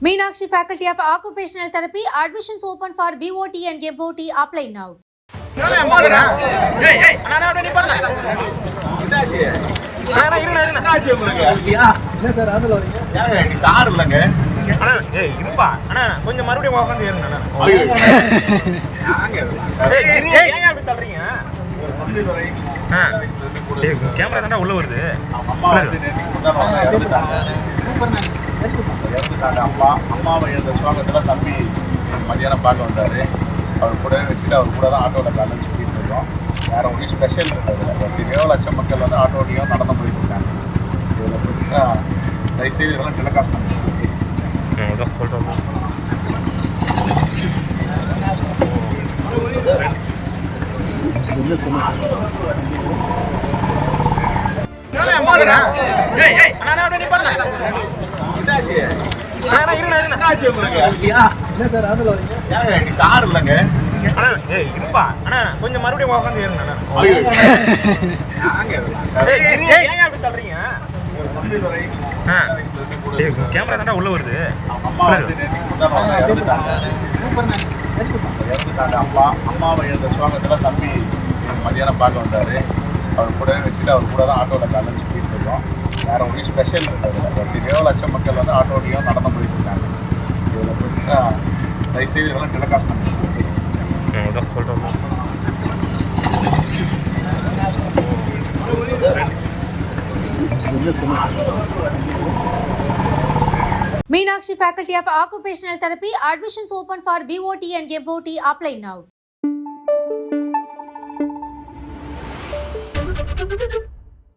Meenakshi Faculty of Occupational Therapy admissions open for BOT and MOT apply now. Car இல்லைங்க கொஞ்சம் மறுபடியும் உட்காந்து ஏறுங்க கேமரா தான்டா உள்ள வருது. அம்மா அம்மாவை எழுந்த சுவாகத்தில் தம்பி மதியானம் பார்க்க வந்தார். அவர் கூடவே வச்சுட்டு அவர் கூட தான் ஆட்டோவில் காலையில் சுற்றிட்டு இருக்கோம். வேற ஒன்றும் ஸ்பெஷல் இருந்தது எத்தனையோ லட்சம் மக்கள் வந்து ஆட்டோலையும் நடந்து போயிட்டு இருக்காங்க. இதில் பெருசாக தயவுசெய்து இதெல்லாம் டெலிகாஸ்ட் பண்ணுங்க கார் இல்லைங்க அண்ணா இருப்பா அண்ணா கொஞ்சம் மறுபடியும் உட்காந்து ஏறுங்க அப்படி கேமரா தான்டா உள்ள வருது அம்மா அம்மாவை எழுந்த சுவாகத்தில் தம்பி மதியானம் பார்க்க வந்தார். அவர் கூடவே வச்சுட்டு அவர் கூட தான் ஆட்டோவில் காலையில் சுற்றிட்டு இருக்கோம் வேற ஒன்றும் ஸ்பெஷல் இருந்தது எத்தனையோ லட்சம் மக்கள் வந்து ஆட்டோலையும் நடந்து போயிட்டு இருக்காங்க இதில் பெருசாக தயவுசெய்து இதெல்லாம் டெலிகாஸ்ட் பண்ணுங்க இதோ சொல்கிறோம் Meenakshi Faculty of Occupational Therapy admissions open for BOT and MOT apply now. Thank you.